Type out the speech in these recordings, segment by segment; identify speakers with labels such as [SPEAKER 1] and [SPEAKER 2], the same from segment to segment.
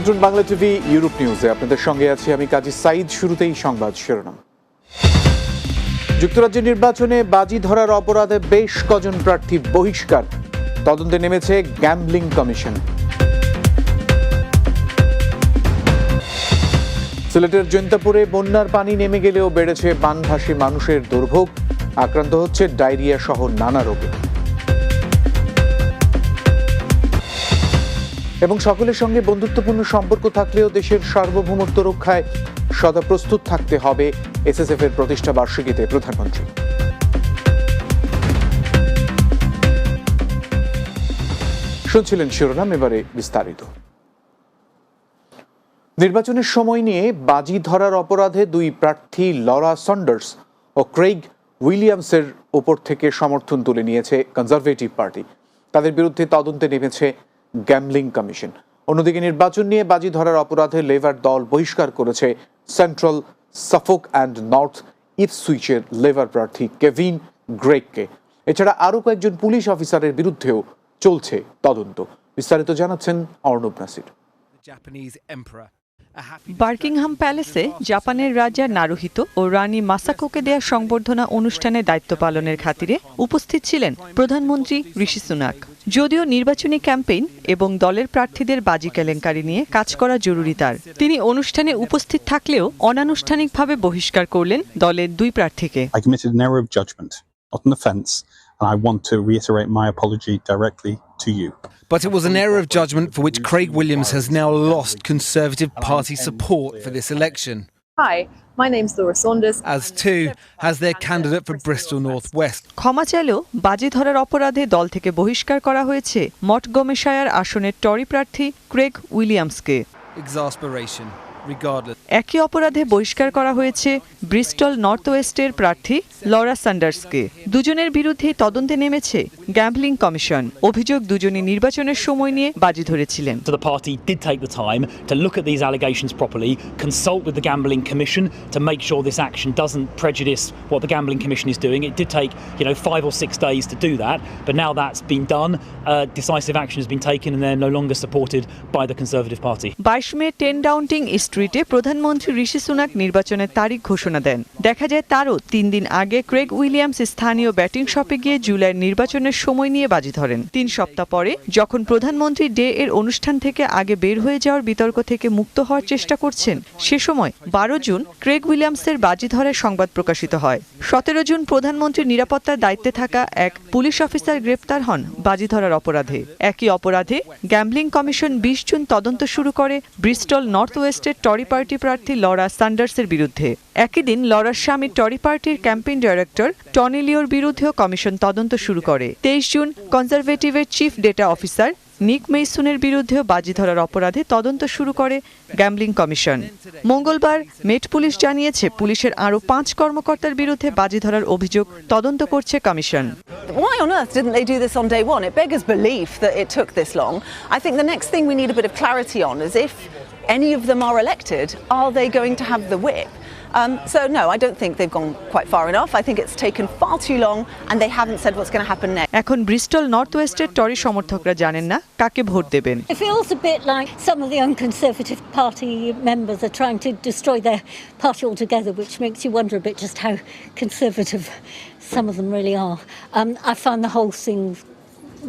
[SPEAKER 1] আমন্ত্রণ Bangla TV, Europe নিউজে। আপনাদের সঙ্গে আছি আমি কাজী সাইদ, শুরুতেই সংবাদ শিরোনাম। যুক্তরাজ্যের নির্বাচনে বাজি ধরার অপরাধে বেশ কজন প্রার্থী বহিষ্কার। তদন্তে নেমেছে গ্যাম্বলিং কমিশন। সিলেটের জৈন্তাপুরে বন্যার পানি নেমে গেলেও বেড়েছে বানভাসী মানুষের দুর্ভোগ। আক্রান্ত হচ্ছে ডায়রিয়া সহ নানা রোগে। এবং সকলের সঙ্গে বন্ধুত্বপূর্ণ সম্পর্ক থাকলেও দেশের সার্বভৌমত্ব রক্ষায় সদা প্রস্তুত থাকতে হবে এসএসএফ এর প্রতিষ্ঠা বার্ষিকীতে, প্রধানমন্ত্রী। শুনছিলেন শিরোনাম, এবারে বিস্তারিত। নির্বাচনের সময় নিয়ে বাজি ধরার অপরাধে দুই প্রার্থী লরা সন্ডার্স ও ক্রেইগ উইলিয়ামসের ওপর থেকে সমর্থন তুলে নিয়েছে কনজারভেটিভ পার্টি। তাদের বিরুদ্ধে তদন্তে নেমেছে গ্যামলিং কমিশন অন্যদিকে নির্বাচন নিয়ে বাজি ধরার অপরাধে লেবার দল বহিষ্কার করেছে সেন্ট্রাল সাফোক অ্যান্ড নর্থ ইপসুইচের লেবার প্রার্থী কেভিন গ্রেককে এছাড়া আরও কয়েকজন পুলিশ অফিসারের বিরুদ্ধেও চলছে তদন্ত। বিস্তারিত জানাচ্ছেন অর্ণব নাসির।
[SPEAKER 2] Japanese emperor.
[SPEAKER 3] বার্কিংহাম প্যালেসে জাপানের রাজা নারুহিত ও রানী মাসাকোকে দেয়া সংবর্ধনা অনুষ্ঠানে দায়িত্ব পালনের খাতিরে উপস্থিত ছিলেন প্রধানমন্ত্রী ঋষি সুনাক। যদিও নির্বাচনী ক্যাম্পেইন এবং দলের প্রার্থীদের বাজি কেলেঙ্কারি নিয়ে কাজ করা জরুরি তার। তিনি অনুষ্ঠানে উপস্থিত থাকলেও অনানুষ্ঠানিকভাবে বহিষ্কার করলেন দলের দুই প্রার্থীকে।
[SPEAKER 4] And I want to reiterate my apology directly to you.
[SPEAKER 2] But it was an error of judgment for which Craig Williams has now lost Conservative Party support for this election,
[SPEAKER 5] Hi, my name's Laura Saunders.
[SPEAKER 2] as too has their candidate for Bristol North West.
[SPEAKER 3] ক্ষমা চাইলেও বাজি ধরার অপরাধে দল থেকে বহিষ্কার করা হয়েছে মটগমেশায়ার আসনের টরি প্রার্থী ক্রেগ উইলিয়ামসকে
[SPEAKER 2] Exasperation.
[SPEAKER 3] একই অপরাধে বহিষ্কার করা হয়েছে ব্রিস্টল নর্থ ওয়েস্টের প্রার্থী লরা স্যান্ডার্সকে দুজনের বিরুদ্ধেই তদন্তে নেমেছে গ্যাম্বলিং কমিশন অভিযোগ দুজনই নির্বাচনের সময় নিয়ে বাজি ধরেছিলেন
[SPEAKER 6] the party did take the time to look at these allegations properly, consult with the Gambling Commission to make sure this action doesn't prejudice what the Gambling Commission is doing. It did take, you know, five or six days to do that, but now that's been done. Uh, decisive action has been taken, and they're no longer supported by the Conservative Party.
[SPEAKER 3] বাইশ মে ten ডাউন্টিং স্ট্রিটে প্রধানমন্ত্রী ঋষি Sunak নির্বাচনের তারিখ ঘোষণা দেন। দেখা যায় তারও তিন দিন আগে ক্রেগ উইলিয়ামস স্থানীয় ব্যাটিং শপে গিয়ে জুলাইয়ের নির্বাচনের সময় নিয়ে বাজি ধরেন। তিন সপ্তাহ পরে যখন প্রধানমন্ত্রী ডে এর অনুষ্ঠান থেকে আগে বের হয়ে যাওয়ার বিতর্ক থেকে মুক্ত হওয়ার চেষ্টা করছেন, সে সময় বারো জুন ক্রেগ উইলিয়ামসের বাজি ধরার সংবাদ প্রকাশিত হয়। সতেরো জুন প্রধানমন্ত্রীর নিরাপত্তার দায়িত্বে থাকা এক পুলিশ অফিসার গ্রেপ্তার হন বাজি ধরার অপরাধে। একই অপরাধে গ্যাম্বলিং কমিশন বিশ জুন তদন্ত শুরু করে ব্রিস্টল নর্থ ওয়েস্টের টরি পার্টি প্রার্থী লরা সান্ডার্সের বিরুদ্ধে একই দিন লরার স্বামী টরি পার্টির ক্যাম্পেইন ডাইরেক্টর টনি লিওর বিরুদ্ধেও কমিশন তদন্ত শুরু করে তেইশ জুন কনজারভেটিভের চিফ ডেটা অফিসার নিক মেইসুনের বিরুদ্ধেও বাজি ধরার অপরাধে তদন্ত শুরু করে গ্যাম্বলিং কমিশন মঙ্গলবার মেট পুলিশ জানিয়েছে, পুলিশের আরও পাঁচ কর্মকর্তার বিরুদ্ধে বাজি ধরার অভিযোগ তদন্ত করছে commission
[SPEAKER 7] Why on earth didn't they do this on day one? It beggars belief that it took this long. I think the next thing we need a bit of clarity on is if any of them are elected, are they going to have the whip? Um, so, no, I don't think they've gone quite far enough. I think it's taken far too long and they haven't said what's going to happen next.
[SPEAKER 3] এখন Bristol north ওয়েস্টের টরি সমর্থকরা জানেন না কাকে vote দেবেন
[SPEAKER 8] It feels a bit like some of the unconservative party members are trying to destroy their party altogether, which makes you wonder a bit just how conservative some of them really are. Um, I find the whole thing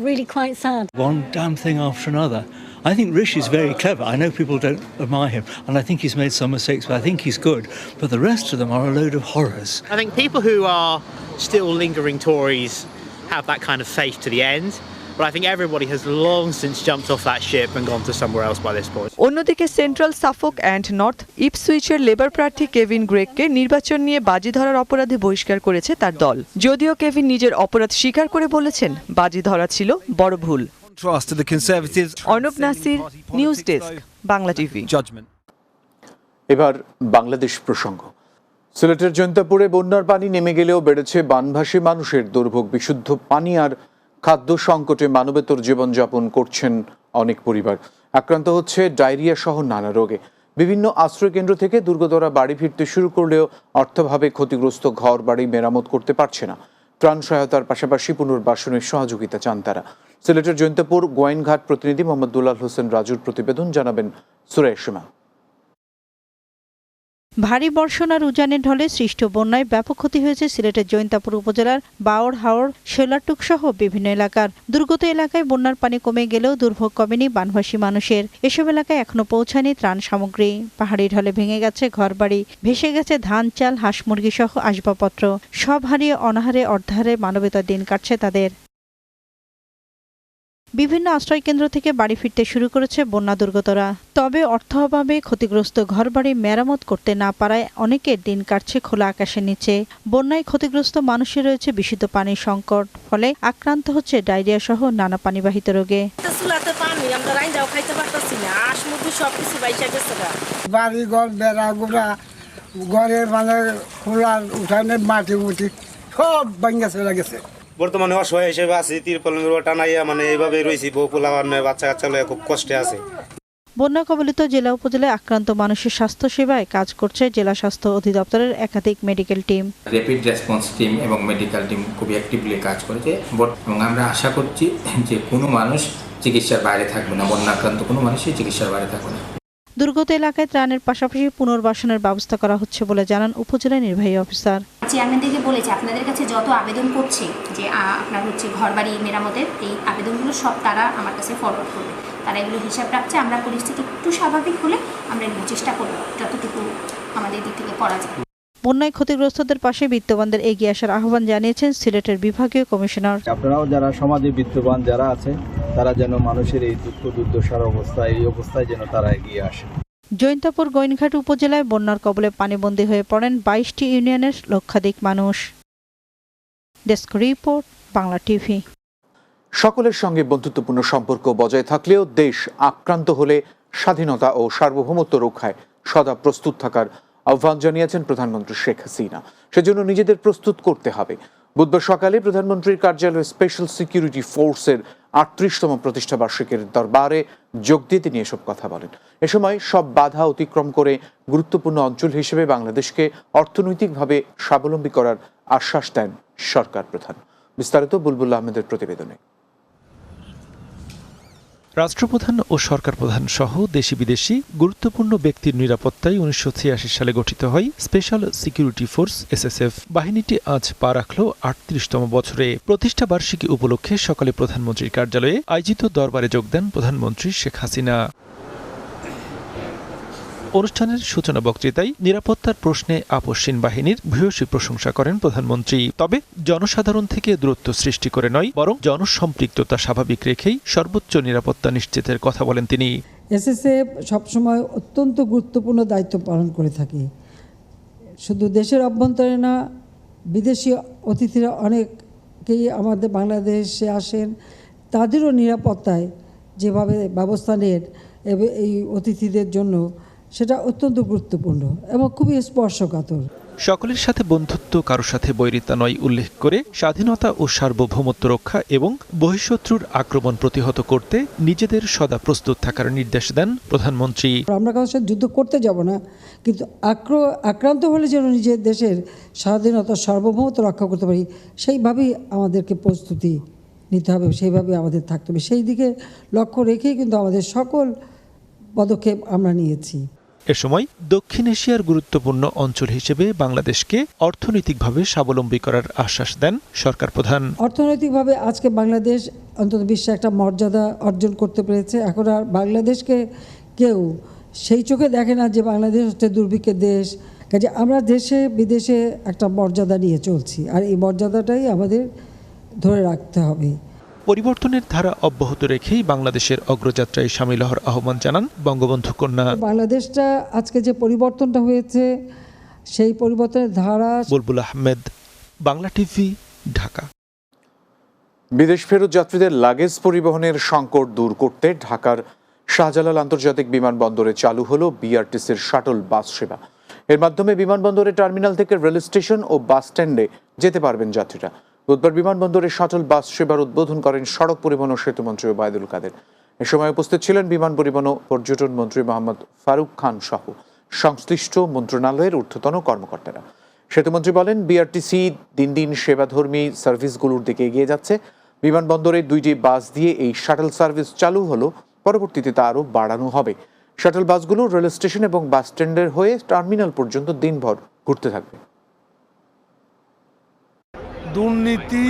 [SPEAKER 8] really quite sad.
[SPEAKER 9] one damn thing after another. I think Rish is very clever. I know people don't admire him, and I think he's made some mistakes, but I think he's good. But the rest of them are a load of horrors.
[SPEAKER 10] I think people who are still lingering Tories have that kind of faith to the end. But I think everybody has long since jumped off that ship and gone to somewhere else by this point.
[SPEAKER 3] অন্যদিকে Central Suffolk and North ইপসুইচের Labour প্রার্থী Kevin গ্রেগকে নির্বাচন নিয়ে বাজি ধরার অপরাধে বহিষ্কার করেছে তার দল যদিও কেভিন নিজের অপরাধ স্বীকার করে বলেছেন বাজি ধরা ছিল বড় ভুল
[SPEAKER 2] Contrast to the Conservatives'
[SPEAKER 3] Arnab Nasir news desk Bangla TV
[SPEAKER 2] judgment.
[SPEAKER 1] এবার বাংলাদেশ প্রসঙ্গ। সিলেটের জৈন্তাপুরে বন্যার পানি নেমে গেলেও বেড়েছে বানভাসী মানুষের দুর্ভোগ বিশুদ্ধ পানি আর খাদ্য সংকটে মানবেতর জীবনযাপন করছেন অনেক পরিবার। আক্রান্ত হচ্ছে ডায়রিয়া সহ নানা রোগে। বিভিন্ন আশ্রয়কেন্দ্র থেকে দুর্গতরা বাড়ি ফিরতে শুরু করলেও অর্থভাবে ক্ষতিগ্রস্ত ঘর বাড়ি মেরামত করতে পারছে না। ত্রাণ সহায়তার পাশাপাশি পুনর্বাসনের সহযোগিতা চান তারা। সিলেটের জৈন্তপুর গোয়াইনঘাট প্রতিনিধি মোহাম্মদ দুলাল হোসেন রাজুর প্রতিবেদন জানাবেন সুরেশমা
[SPEAKER 11] ভারী বর্ষণ আর উজানের ঢলে সৃষ্ট বন্যায় ব্যাপক ক্ষতি হয়েছে সিলেটের জৈন্তাপুর উপজেলার বাওড় হাওর, শেলাটুক সহ বিভিন্ন এলাকার। দুর্গত এলাকায় বন্যার পানি কমে গেলেও দুর্ভোগ কমেনি বানভাসী মানুষের। এসব এলাকায় এখনও পৌঁছায়নি ত্রাণ সামগ্রী। পাহাড়ি ঢলে ভেঙে গেছে ঘরবাড়ি, ভেসে গেছে ধান, চাল, হাঁস মুরগি সহ আসবাবপত্র। সব হারিয়ে অনাহারে, অর্ধাহারে মানবতার দিন কাটছে তাদের। বিভিন্ন আশ্রয়কেন্দ্র থেকে বাড়ি ফিরতে শুরু করেছে বন্যা দুর্গতরা। তবে অর্থ অভাবে ক্ষতিগ্রস্ত ঘরবাড়ি মেরামত করতে না পারায় অনেকের দিন কাটছে খোলা আকাশের নিচে। বন্যায় ক্ষতিগ্রস্ত মানুষের রয়েছে বিশুদ্ধ পানির সংকট ফলে আক্রান্ত হচ্ছে ডায়রিয়া সহ নানা পানিবাহিত রোগে।
[SPEAKER 12] চুলাতে পানি আমরা রাইন্দাও খাইতে পারতাছি না আশ মুরগি সব কিছু বাইসা গেছে
[SPEAKER 13] বাড়ি ঘর বেড়া গুড়া ঘরের মানে খোলার উঠানে মাটি উঠি সব ভাঙ্গা চলে গেছে।
[SPEAKER 14] বর্তমানে অসহায় হিসেবে আছি তিরপল টানাইয়া মানে এইভাবে রয়েছি। বউ পোলা বাচ্চা কাচ্চা লইয়া খুব কষ্টে আছে।
[SPEAKER 11] বন্যা কবলিত জেলা উপজেলায় আক্রান্ত মানুষের স্বাস্থ্য সেবায় কাজ করছে জেলা স্বাস্থ্য অধিদপ্তরের একাধিক medical team
[SPEAKER 15] rapid response team এবং মেডিকেল টিম খুবই অ্যাক্টিভলি কাজ করেছে। এবং আমরা আশা করছি যে কোনো মানুষ চিকিৎসার বাইরে থাকবে না বন্যাক্রান্ত কোনো মানুষই চিকিৎসার বাইরে থাকবে না।
[SPEAKER 11] দুর্গত এলাকায় ত্রাণের পাশাপাশি পুনর্বাসনের ব্যবস্থা করা হচ্ছে বলে জানান উপজেলা নির্বাহী অফিসার।
[SPEAKER 16] চেয়ারম্যানদেরকে বলেছে আপনাদের কাছে যত আবেদন করছে যে আপনার হচ্ছে ঘরবাড়ি মেরামতের এই আবেদনগুলো সব তারা আমার কাছে ফরওয়ার্ড করবে। তারা এগুলো হিসাব রাখছে আমরা পরিস্থিতি একটু স্বাভাবিক হলে আমরা এগুলো চেষ্টা করব যতটুকু আমাদের দিক থেকে করা যায়।
[SPEAKER 11] বন্যায় ক্ষতিগ্রস্তদের পাশে বিত্তবানদের এগিয়ে আসার আহ্বান জানিয়েছেন সিলেটের বিভাগীয় কমিশনার।
[SPEAKER 17] আপনারাও যারা সমাজে বিত্তবান যারা আছে তারা যেন মানুষের এই দুঃখ দুর্দশার অবস্থা এই অবস্থায় যেন তারা এগিয়ে আসে
[SPEAKER 11] জৈন্তাপুর গোয়েনঘাট উপজেলায় বন্যার কবলে পানিবন্দী হয়ে পড়েন বাইশটি ইউনিয়নের লক্ষাধিক মানুষ। Desk report, Bangla TV.
[SPEAKER 1] সকলের সঙ্গে বন্ধুত্বপূর্ণ সম্পর্ক বজায় থাকলেও দেশ আক্রান্ত হলে স্বাধীনতা ও সার্বভৌমত্ব রক্ষায় সদা প্রস্তুত থাকার আহ্বান জানিয়েছেন প্রধানমন্ত্রী শেখ হাসিনা। সেজন্য নিজেদের প্রস্তুত করতে হবে। বুধবার সকালে প্রধানমন্ত্রীর কার্যালয়ে স্পেশাল সিকিউরিটি ফোর্সের আটত্রিশতম প্রতিষ্ঠা বার্ষিকীর দরবারে যোগ দিয়ে তিনি এসব কথা বলেন। এ সময় সব বাধা অতিক্রম করে গুরুত্বপূর্ণ অঞ্চল হিসেবে বাংলাদেশকে অর্থনৈতিকভাবে স্বাবলম্বী করার আশ্বাস দেন সরকার প্রধান। বিস্তারিত বুলবুল আহমেদের প্রতিবেদনে।
[SPEAKER 18] রাষ্ট্রপ্রধান ও সরকার প্রধান সহ দেশি বিদেশি গুরুত্বপূর্ণ ব্যক্তির নিরাপত্তায় উনিশশো ছিয়াশি সালে গঠিত হয় স্পেশাল সিকিউরিটি ফোর্স এসএসএফ। বাহিনীটি আজ পা রাখল আটত্রিশতম বছরে। প্রতিষ্ঠা বার্ষিকী উপলক্ষে সকালে প্রধানমন্ত্রীর কার্যালয়ে আয়োজিত দরবারে যোগ দেন প্রধানমন্ত্রী শেখ হাসিনা। অনুষ্ঠানের সূচনা বক্তৃতায় নিরাপত্তার প্রশ্নে আপসীন বাহিনীর ভূয়সী প্রশংসা করেন প্রধানমন্ত্রী। তবে জনসাধারণ থেকে দূরত্ব সৃষ্টি করে নয়, বরং জনসম্পৃক্ততা স্বাভাবিক রেখেই সর্বোচ্চ নিরাপত্তা নিশ্চিতের কথা বলেন তিনি।
[SPEAKER 19] এসএসএফ সবসময় অত্যন্ত গুরুত্বপূর্ণ দায়িত্ব পালন করে থাকে। শুধু দেশের অভ্যন্তরে না, বিদেশি অতিথিরা অনেকেই আমাদের বাংলাদেশে আসেন। তাদেরও নিরাপত্তায় যেভাবে ব্যবস্থা নেন এই অতিথিদের জন্য সেটা অত্যন্ত গুরুত্বপূর্ণ এবং খুবই স্পর্শকাতর।
[SPEAKER 18] সকলের সাথে বন্ধুত্ব কারও সাথে বৈরিতা নয় উল্লেখ করে স্বাধীনতা ও সার্বভৌমত্ব রক্ষা এবং বহিঃশত্রুর আক্রমণ প্রতিহত করতে নিজেদের সদা প্রস্তুত থাকার নির্দেশ দেন প্রধানমন্ত্রী।
[SPEAKER 19] আমরা কারোর সাথে যুদ্ধ করতে যাব না কিন্তু আক্র আক্রান্ত হলে যেন নিজের দেশের স্বাধীনতা সার্বভৌমত্ব রক্ষা করতে পারি সেইভাবেই আমাদেরকে প্রস্তুতি নিতে হবে সেইভাবে আমাদের থাকতে হবে। সেই দিকে লক্ষ্য রেখেই কিন্তু আমাদের সকল পদক্ষেপ আমরা নিয়েছি।
[SPEAKER 18] এ সময় দক্ষিণ এশিয়ার গুরুত্বপূর্ণ অঞ্চল হিসেবে বাংলাদেশকে অর্থনৈতিকভাবে স্বাবলম্বী করার আশ্বাস দেন সরকার প্রধান।
[SPEAKER 19] অর্থনৈতিকভাবে আজকে বাংলাদেশ অন্তত বিশ্বে একটা মর্যাদা অর্জন করতে পেরেছে। এখন আর বাংলাদেশকে কেউ সেই চোখে দেখে না যে বাংলাদেশ হচ্ছে দুর্ভিক্ষের দেশ। কাজে আমরা দেশে, বিদেশে একটা মর্যাদা নিয়ে চলছি। আর এই মর্যাদাটাই আমাদের ধরে রাখতে হবে।
[SPEAKER 18] পরিবর্তনের ধারা অব্যাহত রেখেই বাংলাদেশের অগ্রযাত্রায় সামিল হওয়ার আহ্বান জানান বঙ্গবন্ধু কন্যা।
[SPEAKER 19] বাংলাদেশটা আজকে যে পরিবর্তনটা হয়েছে সেই পরিবর্তনের ধারা
[SPEAKER 18] বুলবুল আহমেদ বাংলা টিভি ঢাকা।
[SPEAKER 1] বিদেশ ফেরত যাত্রীদের লাগেজ পরিবহনের সংকট দূর করতে ঢাকার শাহজালাল আন্তর্জাতিক বিমানবন্দরে চালু হলো বিআরটিসির শাটল বাস সেবা। এর মাধ্যমে বিমানবন্দরের টার্মিনাল থেকে রেল স্টেশন ও বাস স্ট্যান্ডে যেতে পারবেন যাত্রীরা। বুধবার বিমানবন্দরে শাটল বাস সেবার উদ্বোধন করেন সড়ক পরিবহন ও সেতুমন্ত্রী ওবায়দুল কাদের। এ সময় উপস্থিত ছিলেন বিমান পরিবহন ও পর্যটন মন্ত্রী মোহাম্মদ ফারুক খান সহ সংশ্লিষ্ট মন্ত্রণালয়ের ঊর্ধ্বতন কর্মকর্তারা। সেতুমন্ত্রী বলেন, বিআরটিসি, দিন দিন সেবাধর্মী সার্ভিসগুলোর দিকে এগিয়ে যাচ্ছে। বিমানবন্দরে দুইটি বাস দিয়ে এই শাটল সার্ভিস চালু হলো, পরবর্তীতে তা আরও বাড়ানো হবে। শাটল বাসগুলো রেল স্টেশন এবং বাস স্ট্যান্ডের হয়ে টার্মিনাল পর্যন্ত দিনভর ঘুরতে থাকবে।
[SPEAKER 20] দুর্নীতি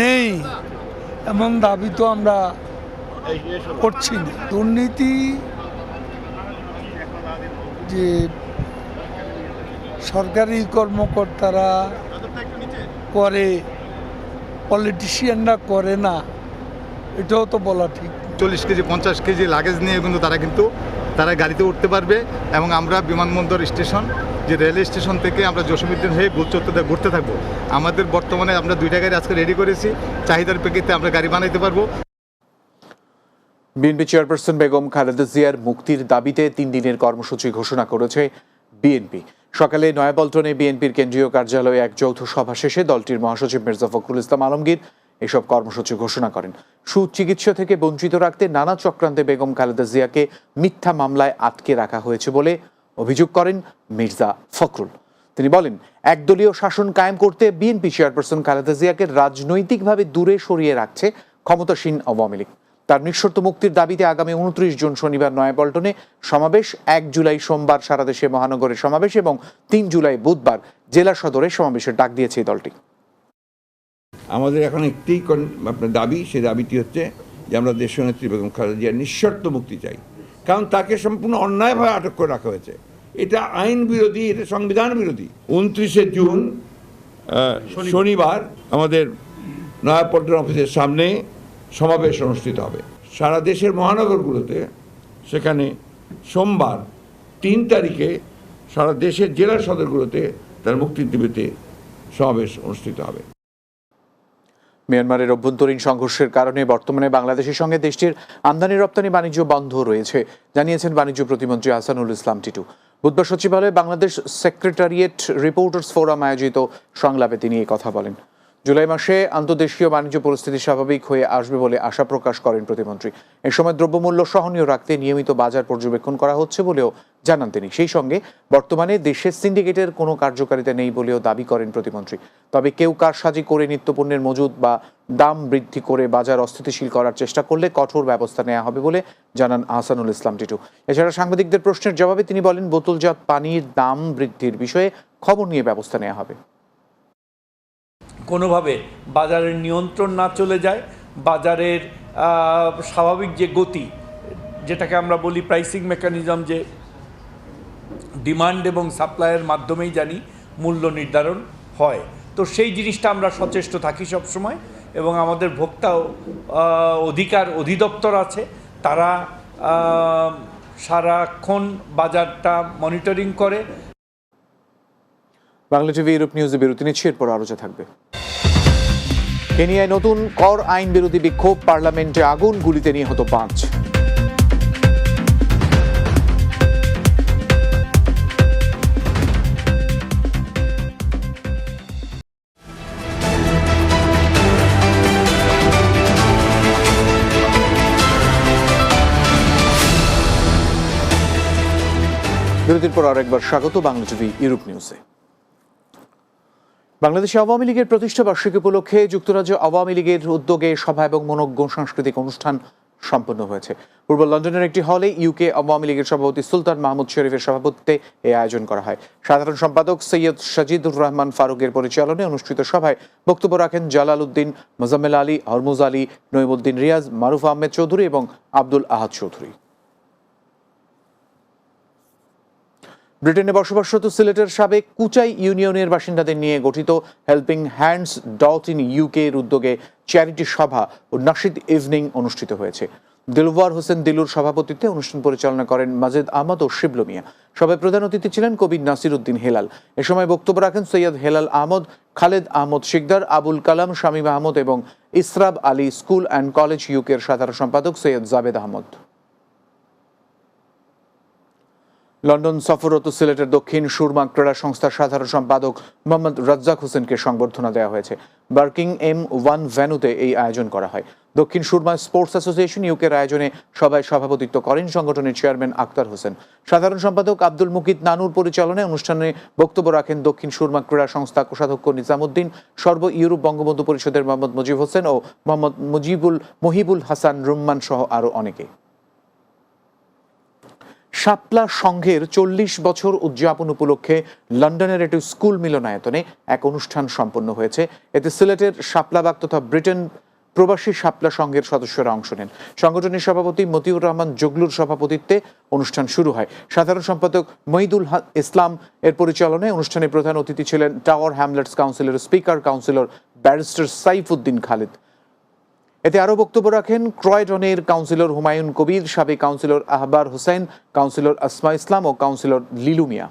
[SPEAKER 20] নেই, এমন দাবি তো আমরা করছি না। দুর্নীতি যে সরকারি কর্মকর্তারা করে পলিটিশিয়ানরা করে না, এটাও তো বলা ঠিক
[SPEAKER 21] চল্লিশ কেজি, পঞ্চাশ কেজি লাগেজ নিয়ে কিন্তু তারা কিন্তু, তারা গাড়িতে উঠতে পারবে এবং আমরা বিমানবন্দর স্টেশন যে রেল স্টেশন থেকে আমরা জসীমুদ্দিন হয়ে গোলচত্বরে ঘুরতে থাকব, আমাদের বর্তমানে আমরা দুইটা গাড়ি আজকে রেডি করেছি, চাহিদার প্রেক্ষিতে আমরা গাড়ি বানাইতে পারব।
[SPEAKER 1] বিএনপি চেয়ারপারসন বেগম খালেদা জিয়ার মুক্তির দাবিতে তিন দিনের কর্মসূচি ঘোষণা করেছে বিএনপি। সকালে নয়াপল্টনে বিএনপির কেন্দ্রীয় কার্যালয়ে এক যৌথ সভা শেষে দলটির মহাসচিব মির্জা ফখরুল ইসলাম আলমগীর এসব কর্মসূচি ঘোষণা করেন। সুচিকিৎসা থেকে বঞ্চিত রাখতে নানা চক্রান্তে বেগম খালেদা জিয়াকে মিথ্যা মামলায় আটকে রাখা হয়েছে বলে অভিযোগ করেন মির্জা ফখরুল। তিনি বলেন, একদলীয় শাসন কায়েম করতে বিএনপি চেয়ারপারসন খালেদা জিয়াকে রাজনৈতিকভাবে দূরে সরিয়ে রাখছে ক্ষমতাসীন আওয়ামী লীগ। তার নিঃশর্ত মুক্তির দাবিতে আগামী উনত্রিশ জুন শনিবার নয়াপল্টনে সমাবেশ, এক জুলাই সোমবার সারা দেশে মহানগরের সমাবেশ এবং তিন জুলাই বুধবার জেলা সদরে সমাবেশের ডাক দিয়েছে এই দলটি।
[SPEAKER 22] আমাদের এখন একটি আপনার দাবি সেই দাবিটি হচ্ছে যে আমরা দেশনেত্রী বেগম খালেদা জিয়ার নিঃশর্ত মুক্তি চাই। কারণ তাকে সম্পূর্ণ অন্যায়ভাবে আটক করে রাখা হয়েছে। এটা আইন বিরোধী এটা সংবিধান বিরোধী। উনত্রিশে জুন শনিবার। আমাদের নয়াপল্টন অফিসের সামনে সমাবেশ অনুষ্ঠিত হবে। সারা দেশের মহানগরগুলোতে সেখানে সোমবার তিন তারিখে সারা দেশের জেলা সদরগুলোতে তার মুক্তি দাবিতে সমাবেশ অনুষ্ঠিত হবে।
[SPEAKER 1] মিয়ানমারের অভ্যন্তরীণ সংঘর্ষের কারণে বর্তমানে বাংলাদেশের সঙ্গে দেশটির আমদানি রপ্তানি বাণিজ্য বন্ধ রয়েছে জানিয়েছেন বাণিজ্য প্রতিমন্ত্রী হাসানুল ইসলাম টিটু। বুধবার সচিবালয়ে বাংলাদেশ সেক্রেটারিয়েট রিপোর্টার্স ফোরাম আয়োজিত সংলাপে তিনি কথা বলেন। জুলাই মাসে আন্তর্দেশীয় বাণিজ্য পরিস্থিতি স্বাভাবিক হয়ে আসবে বলে আশা প্রকাশ করেন প্রতিমন্ত্রী। এ সময় দ্রব্যমূল্য সহনীয় রাখতে নিয়মিত বাজার পর্যবেক্ষণ করা হচ্ছে বলেও জানান তিনি। সেই সঙ্গে বর্তমানে দেশের সিন্ডিকেটের কোনো কার্যকারিতা নেই বলেও দাবি করেন প্রতিমন্ত্রী। তবে কেউ কারসাজি করে নিত্যপণ্যের মজুদ বা দাম বৃদ্ধি করে বাজার অস্থিতিশীল করার চেষ্টা করলে কঠোর ব্যবস্থা নেওয়া হবে বলে জানান আহসানুল ইসলাম টিটু। এছাড়া সাংবাদিকদের প্রশ্নের জবাবে তিনি বলেন, বোতলজাত পানির দাম বৃদ্ধির বিষয়ে খবর নিয়ে ব্যবস্থা নেওয়া হবে।
[SPEAKER 23] কোনোভাবে বাজারের নিয়ন্ত্রণ না চলে যায়, বাজারের স্বাভাবিক যে গতি, যেটাকে আমরা বলি প্রাইসিং মেকানিজম যে ডিমান্ড এবং সাপ্লাইয়ের মাধ্যমেই জানি মূল্য নির্ধারণ হয়। তো সেই জিনিসটা আমরা সচেষ্ট থাকি সব সময় এবং আমাদের ভোক্তা অধিকার অধিদপ্তর আছে, তারা সারাক্ষণ বাজারটা মনিটরিং করে
[SPEAKER 1] বাংলা টিভি ইউরোপ নিউজে বিরতি নিচ্ছে, এরপর আলোচনা থাকবে। কেনিয়ায় নতুন কর আইন বিরোধী বিক্ষোভ, পার্লামেন্টে আগুন, গুলিতে নিহত পাঁচ। বিরতির পর আরেকবার স্বাগত বাংলা টিভি ইউরোপ নিউজে। বাংলাদেশ আওয়ামী লীগের প্রতিষ্ঠা বার্ষিকী উপলক্ষে যুক্তরাজ্য আওয়ামী লীগের উদ্যোগে সভা এবং মনোজ্ঞ সাংস্কৃতিক অনুষ্ঠান সম্পন্ন হয়েছে। পূর্ব লন্ডনের একটি হলে ইউকে আওয়ামী লীগের সভাপতি সুলতান মাহমুদ শরীফের সভাপতিত্বে এই আয়োজন করা হয়। সাধারণ সম্পাদক সৈয়দ সাজিদুর রহমান ফারুকের পরিচালনায় অনুষ্ঠিত সভায় বক্তব্য রাখেন জালাল উদ্দিন, মোজাম্মেল আলী, হরমুজ আলী নইমুদ্দিন রিয়াজ, মারুফ আহমেদ চৌধুরী এবং আব্দুল আহাদ চৌধুরী। ব্রিটেনে বসবাসরত সিলেটের সাবেক কুচাই ইউনিয়নের বাসিন্দাদের নিয়ে গঠিত helping hands dot in UK এর উদ্যোগে চ্যারিটি সভা ও নাশিদ ইভিনিং অনুষ্ঠিত হয়েছে। দিলওয়ার হোসেন দিলুর সভাপতিত্বে অনুষ্ঠান পরিচালনা করেন মাজেদ আহমদ ও শিবলু মিয়া। সভায় প্রধান অতিথি ছিলেন কবি নাসির উদ্দিন হেলাল। এ সময় বক্তব্য রাখেন সৈয়দ হেলাল আহমদ, খালেদ আহমদ শিকদার, আবুল কালাম, শামীম আহমদ এবং Israb Ali school and college ইউকের সাধারণ সম্পাদক সৈয়দ জাবেদ আহমদ। লন্ডন সফররত সিলেটের দক্ষিণ সুরমা ক্রীড়া সংস্থার সাধারণ সম্পাদক মোহাম্মদ রাজ্জাক হোসেনকে সংবর্ধনা দেওয়া হয়েছে। বার্কিং এম ওয়ান ভ্যানুতে এই আয়োজন করা হয়। দক্ষিণ সুরমা স্পোর্টস অ্যাসোসিয়েশন ইউকের আয়োজনে সভায় সভাপতিত্ব করেন সংগঠনের চেয়ারম্যান আক্তার হোসেন। সাধারণ সম্পাদক আব্দুল মুকিত নানুর পরিচালনায় অনুষ্ঠানে বক্তব্য রাখেন দক্ষিণ সুরমা ক্রীড়া সংস্থা কোষাধ্যক্ষ নিজামুদ্দিন, সর্ব ইউরোপ বঙ্গবন্ধু পরিষদের মোহাম্মদ মুজিব হোসেন ও মোহাম্মদ মুজিবুল, মহিবুল হাসান রুম্মান সহ আরও অনেকে। শাপলা সংঘের চল্লিশ বছর উদযাপন উপলক্ষে লন্ডনের একটি স্কুল মিলনায়তনে এক অনুষ্ঠান সম্পন্ন হয়েছে। এতে সিলেটের শাপলাবাগ তথা ব্রিটেন প্রবাসী শাপলা সংঘের সদস্যরা অংশ নেন। সংগঠনের সভাপতি মতিউর রহমান জগলুর সভাপতিত্বে অনুষ্ঠান শুরু হয়। সাধারণ সম্পাদক মহিদুল ইসলাম এর পরিচালনায় অনুষ্ঠানে প্রধান অতিথি ছিলেন টাওয়ার হ্যামলেটস কাউন্সিলের speaker councillor barrister Saifuddin Khalid. এতে আরও বক্তব্য রাখেন ক্রয়ডনের কাউন্সিলর হুমায়ুন কবির, সাবেক কাউন্সিলর আহবার হোসেন, কাউন্সিলর আসমা ইসলাম ও কাউন্সিলর লিলু মিয়া।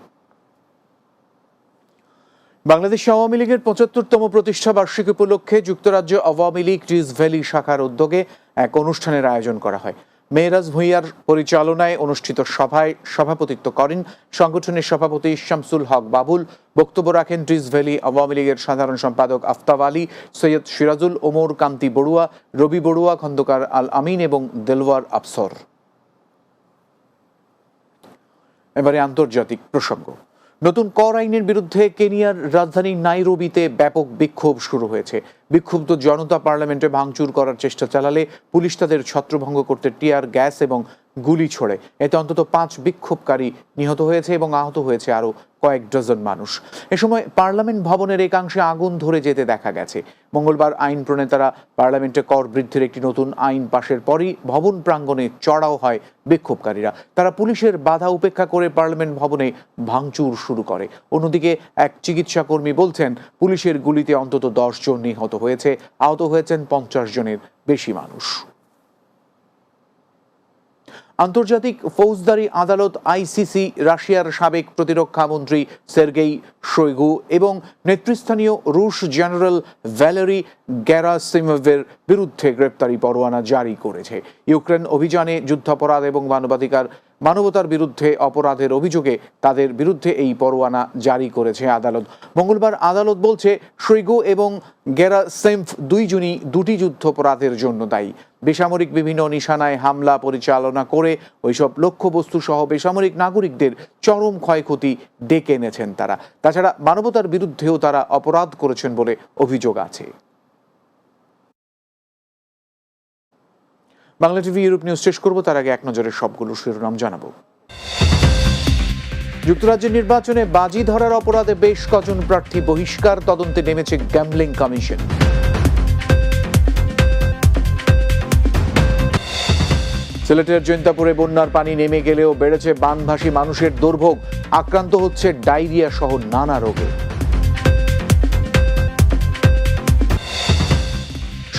[SPEAKER 1] বাংলাদেশ আওয়ামী লীগের পঁচাত্তরতম প্রতিষ্ঠা বার্ষিকী উপলক্ষে যুক্তরাজ্য আওয়ামী লীগ রিজ ভ্যালি শাখার উদ্যোগে এক অনুষ্ঠানের আয়োজন করা হয়। মেয়েরাজ ভূঁইয়ার পরিচালনায় অনুষ্ঠিত সভায় সভাপতিত্ব করেন সংগঠনের সভাপতি শামসুল হক বাবুল। বক্তব্য রাখেন রিজ ভ্যালি আওয়ামী লীগের সাধারণ সম্পাদক আফতাব আলী, সৈয়দ সিরাজুল ওমর, কান্তি বড়ুয়া, রবি বড়ুয়া, খন্দকার আল আমিন এবং দেলওয়ার আফসর। এবারে আন্তর্জাতিক প্রসঙ্গ। নতুন কর আইনের বিরুদ্ধে কেনিয়ার রাজধানী নাইরোবিতে ব্যাপক বিক্ষোভ শুরু হয়েছে। বিক্ষুব্ধ জনতা পার্লামেন্টে ভাঙচুর করার চেষ্টা চালালে পুলিশ তাদের ছত্রভঙ্গ করতে টিয়ার গ্যাস এবং গুলি ছোড়ে। এতে অন্তত পাঁচ বিক্ষোভকারী নিহত হয়েছে এবং আহত হয়েছে আরও কয়েক ডজন মানুষ। এ সময় পার্লামেন্ট ভবনের একাংশে আগুন ধরে যেতে দেখা গেছে। মঙ্গলবার আইন প্রণেতারা পার্লামেন্টে কর বৃদ্ধির একটি নতুন আইন পাশের পরই ভবন প্রাঙ্গণে চড়াও হয় বিক্ষোভকারীরা। তারা পুলিশের বাধা উপেক্ষা করে পার্লামেন্ট ভবনে ভাঙচুর শুরু করে। অন্যদিকে এক চিকিৎসা কর্মী বলছেন, পুলিশের গুলিতে অন্তত দশজন নিহত হয়েছে, আহত হয়েছেন পঞ্চাশ জনের বেশি মানুষ। আন্তর্জাতিক ফৌজদারি আদালত আইসিসি, রাশিয়ার সাবেক প্রতিরক্ষা মন্ত্রী সের্গেই শৈগু এবং নেতৃস্থানীয় রুশ জেনারেল ভ্যালেরি গ্যারাসিমভের বিরুদ্ধে গ্রেপ্তারি পরোয়ানা জারি করেছে। ইউক্রেন অভিযানে যুদ্ধাপরাধ এবং মানবাধিকার মানবতার বিরুদ্ধে অপরাধের অভিযোগে তাদের বিরুদ্ধে এই পরোয়ানা জারি করেছে আদালত। মঙ্গলবার আদালত বলছে, শৈগু এবং গেরাসেমফ দুইজনই দুটি যুদ্ধাপরাধের জন্য দায়ী। বেসামরিক বিভিন্ন নিশানায় হামলা পরিচালনা করে ওইসব লক্ষ্যবস্তু সহ বেসামরিক নাগরিকদের চরম ক্ষয়ক্ষতি ডেকে এনেছেন তারা। তাছাড়া মানবতার বিরুদ্ধেও তারা অপরাধ করেছেন বলে অভিযোগ আছে। বাংলা টিভি, ইউরোপ নিউজ শেষ করব, তার আগে এক নজরে সবগুলো শিরোনাম জানাব। যুক্তরাজ্যের নির্বাচনে বাজি ধরার অপরাধে বেশ কজন প্রার্থী বহিষ্কার, তদন্তে নেমেছে গ্যাম্বলিং কমিশন সিলেটের জৈন্তাপুরে বন্যার পানি নেমে গেলেও বেড়েছে বানভাসী মানুষের দুর্ভোগ, আক্রান্ত হচ্ছে ডায়রিয়া সহ নানা রোগে।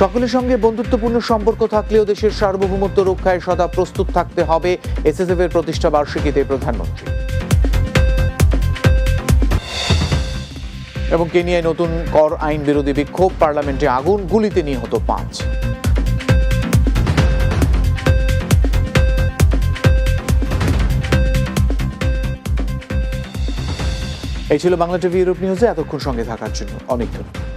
[SPEAKER 1] সকলের সঙ্গে বন্ধুত্বপূর্ণ সম্পর্ক থাকলেও দেশের সার্বভৌমত্ব রক্ষায় সদা প্রস্তুত থাকতে হবে এসএসএফ এর প্রতিষ্ঠা বার্ষিকীতে প্রধানমন্ত্রী। এবং কেনিয়ায় নতুন কর আইন বিরোধী বিক্ষোভ, পার্লামেন্টে আগুন, গুলিতে নিহত পাঁচ। এই ছিল বাংলা টিভি ইউরোপ নিউজে, এতক্ষণ সঙ্গে থাকার জন্য অনেক ধন্যবাদ।